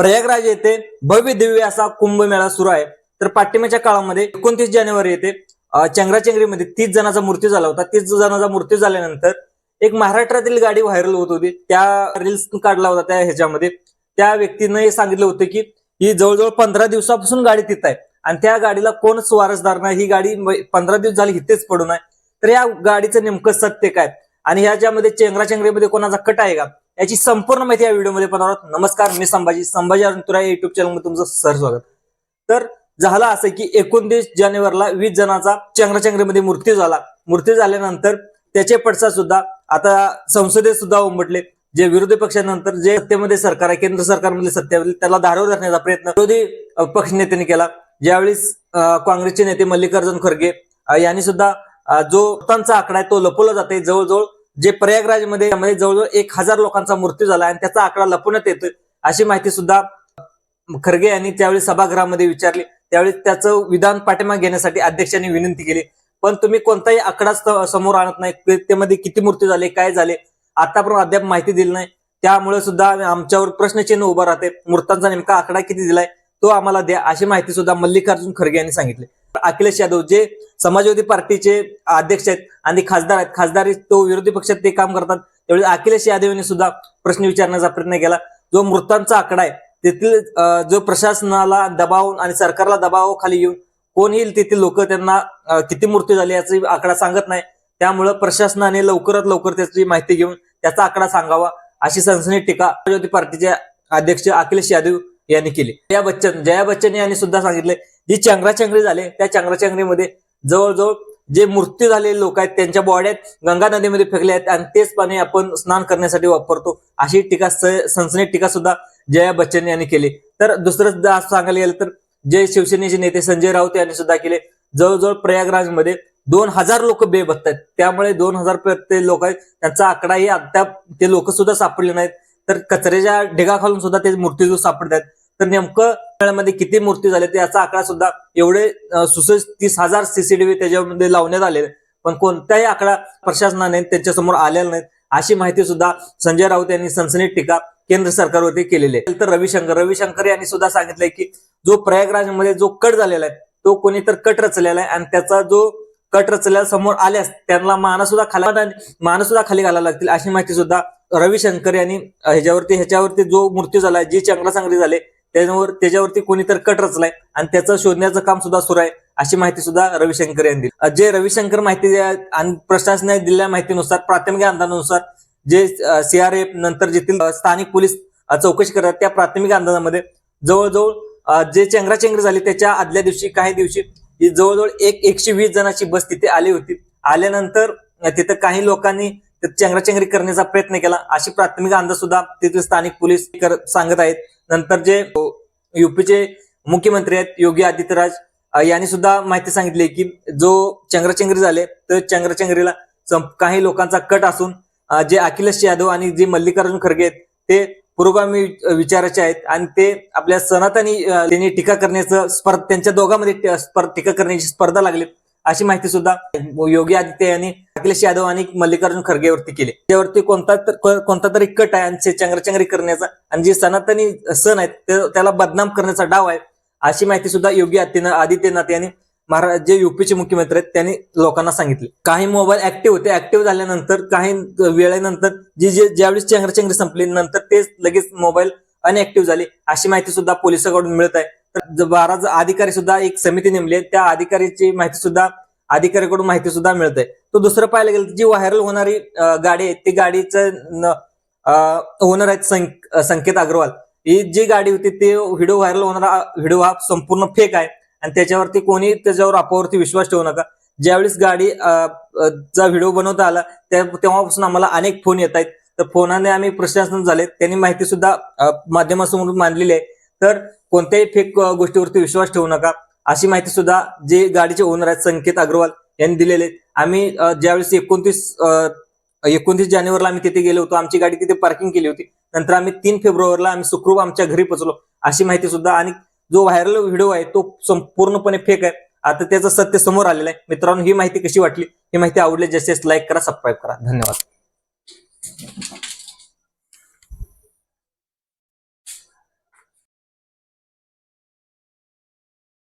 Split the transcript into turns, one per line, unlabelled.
प्रयागराज येथे भव्य दिव्य असा कुंभमेळा सुरू आहे. तर पाठिंब्याच्या काळामध्ये एकोणतीस जानेवारी येथे अं, तीस जणांचा मृत्यू झाला होता. तीस जणांचा मृत्यू झाल्यानंतर एक महाराष्ट्रातील गाडी व्हायरल होत होती. त्या रील्स काढला होता त्या ह्याच्यामध्ये. त्या व्यक्तीनं हे सांगितलं होतं की ही जवळजवळ पंधरा दिवसापासून गाडी तिथं आहे. आणि त्या गाडीला कोण स्वारसदार नाही? ही गाडी पंधरा दिवस झाली इथेच पडून आहे. तर या गाडीचं नेमकं सत्य काय? आणि ह्याच्यामध्ये चेंगराचेंगरीमध्ये कोणाचा कट आहे का? याची संपूर्ण माहिती या व्हिडिओमध्ये पाहणार आहोत. नमस्कार मी संभाजी. संभाजी अरुणतुरा युट्यूब चॅनलमध्ये तुमचं सर स्वागत. तर झालं असं की एकोणतीस जानेवारीला वीस जणांचा चंद्राचंद्रीमध्ये मृत्यू झाला. मृत्यू झाल्यानंतर त्याचे पडसाद सुद्धा आता संसदेत सुद्धा उमटले. जे विरोधी पक्षानंतर जे सत्तेमध्ये सरकार आहे केंद्र सरकारमधले सत्तेमध्ये त्याला धारव धरण्याचा प्रयत्न विरोधी पक्ष पक्षनेत्यांनी केला. ज्यावेळी काँग्रेसचे नेते मल्लिकार्जुन खरगे यांनी सुद्धा जो मृतांचा आकडा आहे तो लपवला जाते जवळजवळ जे प्रयागराजमध्ये यामध्ये जवळजवळ एक हजार लोकांचा मृत्यू झाला आणि त्याचा आकडा लपवण्यात येतोय अशी माहिती सुद्धा खरगे यांनी त्यावेळी सभागृहामध्ये विचारली. त्यावेळी त्याचं विधान पाठिंबा घेण्यासाठी अध्यक्षांनी विनंती केली. पण तुम्ही कोणताही आकडा समोर आणत नाही. त्यामध्ये किती मृत्यू झाले काय झाले आतापर्यंत अद्याप माहिती दिली नाही. त्यामुळे सुद्धा आमच्यावर प्रश्नचिन्ह उभं राहते. मृतांचा नेमका आकडा किती दिलाय तो आम्हाला द्या अशी माहिती सुद्धा मल्लिकार्जुन खरगे यांनी सांगितली. अखिलेश यादव जे समाजवादी पार्टीचे अध्यक्ष आहेत आणि खासदार आहेत. खासदार तो विरोधी पक्षात ते काम करतात. त्यावेळी अखिलेश यादव यांनी सुद्धा प्रश्न विचारण्याचा प्रयत्न केला. जो मृतांचा आकडा आहे तेथील जो प्रशासनाला दबाव आणि सरकारला दबावाखाली येऊन कोण येईल तेथील लोक त्यांना किती मृत्यू झाले याचा आकडा सांगत नाही. त्यामुळं प्रशासनाने लवकरात लवकर त्याची माहिती घेऊन त्याचा आकडा सांगावा अशी सनसनी टीका समाजवादी पार्टीचे अध्यक्ष अखिलेश यादव यांनी केली. जया बच्चन जया बच्चन यांनी सुद्धा सांगितले जी चंगराचंगरी झाले त्या चंगराचंगरीमध्ये जवळजवळ जे मृत्यू झालेले लोक आहेत त्यांच्या बॉड्या गंगा नदीमध्ये फेकले आहेत आणि तेच पाणी आपण स्नान करण्यासाठी वापरतो अशी टीका स- टीका सुद्धा जया बच्चन यांनी केली. तर दुसरं सांगायला गेलं तर जे शिवसेनेचे नेते संजय राऊत यांनी सुद्धा केले जवळजवळ प्रयागराजमध्ये दोन हजार लोक बेबत्त आहेत. त्यामुळे दोन हजार ते लोक आहेत त्यांचा आकडाही अद्याप ते लोक सुद्धा सापडले नाहीत. तर कचऱ्याच्या ढिगाखालून सुद्धा ते मूर्ती सापडत आहेत. तर नेमकं मध्ये किती मूर्ती झाले त्याचा आकडा सुद्धा एवढे सुसज सुसज्ज तीस हजार सीसीटीव्ही त्याच्यामध्ये लावण्यात आले पण कोणताही आकडा प्रशासनाने त्यांच्यासमोर आलेला नाही. अशी माहिती सुद्धा संजय राऊत यांनी सनसनीत टीका केंद्र सरकारवरती केलेली आहे. तर रविशंकर रविशंकर यांनी सुद्धा सांगितलंय की जो प्रयागराजमध्ये जो कट झालेला आहे तो कोणी तर कट रचलेला आहे आणि त्याचा जो कट रचलेला समोर आल्यास त्यांना मान सुद्धा खाली मान सुद्धा खाली घालायला लागतील अशी माहिती सुद्धा रविशंकर यांनी ह्याच्यावरती ह्याच्यावरती जो मृत्यू झाला जी चंगराचंगरी झाले त्याच्यावर त्याच्यावरती कोणी तर कट रचलाय आणि त्याचं शोधण्याचं काम सुद्धा सुरू आहे अशी माहिती सुद्धा रविशंकर यांनी दिली. जे रविशंकर माहिती आणि प्रशासनाने दिलेल्या माहितीनुसार प्राथमिक अंदाजानुसार जे सीआरएफ नंतर जेथील स्थानिक पोलीस चौकशी करतात त्या प्राथमिक अंदाजामध्ये जवळजवळ जे चेंगराचेंगरी झाली त्याच्या आदल्या दिवशी काही दिवशी जवळजवळ एक एकशे वीस जणांची बस तिथे आली होती. आल्यानंतर तिथं काही लोकांनी चेंगराचेंगरी करण्याचा प्रयत्न केला अशी प्राथमिक अंदाज सुद्धा तिथे स्थानिक पोलीस सांगत आहेत. नंतर जे युपीचे मुख्यमंत्री आहेत योगी आदित्यराज यांनी सुद्धा माहिती सांगितली की जो चंग्रचंग्री झाले तर चंग्रचंग्रीला काही लोकांचा कट असून जे अखिलेश यादव आणि जे मल्लिकार्जुन खरगे आहेत ते पुरोगामी विचाराचे आहेत आणि ते आपल्या सनातनी त्यांनी टीका करण्याचं स्पर्धा त्यांच्या दोघांमध्ये स्पर्धा टीका करण्याची स्पर्धा लागली. अशी माहिती सुद्धा योगी आदित्य यांनी अखिलेश यादव आणि मल्लिकार्जुन खरगेवरती केली. त्यावरती कोणता कोणता तरी कट आहे आणि ते करण्याचा आणि जे सनातनी सण आहेत त्याला बदनाम करण्याचा डाव आहे अशी माहिती सुद्धा योगी आदित्यनाथ आदित्यनाथ यांनी महाराज जे युपीचे मुख्यमंत्री आहेत त्यांनी लोकांना सांगितले. काही मोबाईल ऍक्टिव्ह होते. ऍक्टिव्ह झाल्यानंतर काही वेळेनंतर जी जे ज्यावेळेस चंग्रचंग्री संपली नंतर ते लगेच मोबाईल अनऍक्टिव्ह झाले अशी माहिती सुद्धा पोलिसांकडून मिळत आहे. बारा अधिकारी सुद्धा एक समिती नेमली आहे. त्या अधिकारीची माहिती सुद्धा अधिकाऱ्याकडून माहिती सुद्धा मिळते तो दुसरं पाहायला गेलं तर जी व्हायरल होणारी गाडी आहे ती गाडीचं ओनर आहेत संकेत अग्रवाल. ही जी गाडी होती ते व्हिडिओ व्हायरल होणारा व्हिडिओ हा संपूर्ण फेक आहे. आणि त्याच्यावरती कोणी त्याच्यावर अपावरती विश्वास ठेवू नका. ज्यावेळेस गाडी चा व्हिडिओ बनवता आला तेव्हापासून आम्हाला अनेक फोन येत आहेत. तर फोनाने आम्ही प्रशासन झाले. त्यांनी माहिती सुद्धा माध्यमासमोर मांडलेली आहे. तर कोणत्याही फेक गोष्टीवरती विश्वास ठेवू नका. अशी माहिती सुद्धा जे गाडीचे ओनर आहेत संकेत अग्रवाल यांनी दिलेले आम्ही ज्यावेळेस एकोणतीस एकोणतीस जानेवारीला आम्ही तिथे गेलो होतो आमची गाडी तिथे पार्किंग केली होती. नंतर आम्ही तीन फेब्रुवारीला आम्ही सुखरूप आमच्या घरी पोहोचलो. अशी माहिती सुद्धा आणि जो व्हायरल व्हिडिओ आहे तो संपूर्णपणे फेक आहे. आता त्याचं सत्य समोर आलेलं आहे. मित्रांनो ही माहिती कशी वाटली? ही माहिती आवडली जसेच लाईक करा सबस्क्राईब करा. धन्यवाद.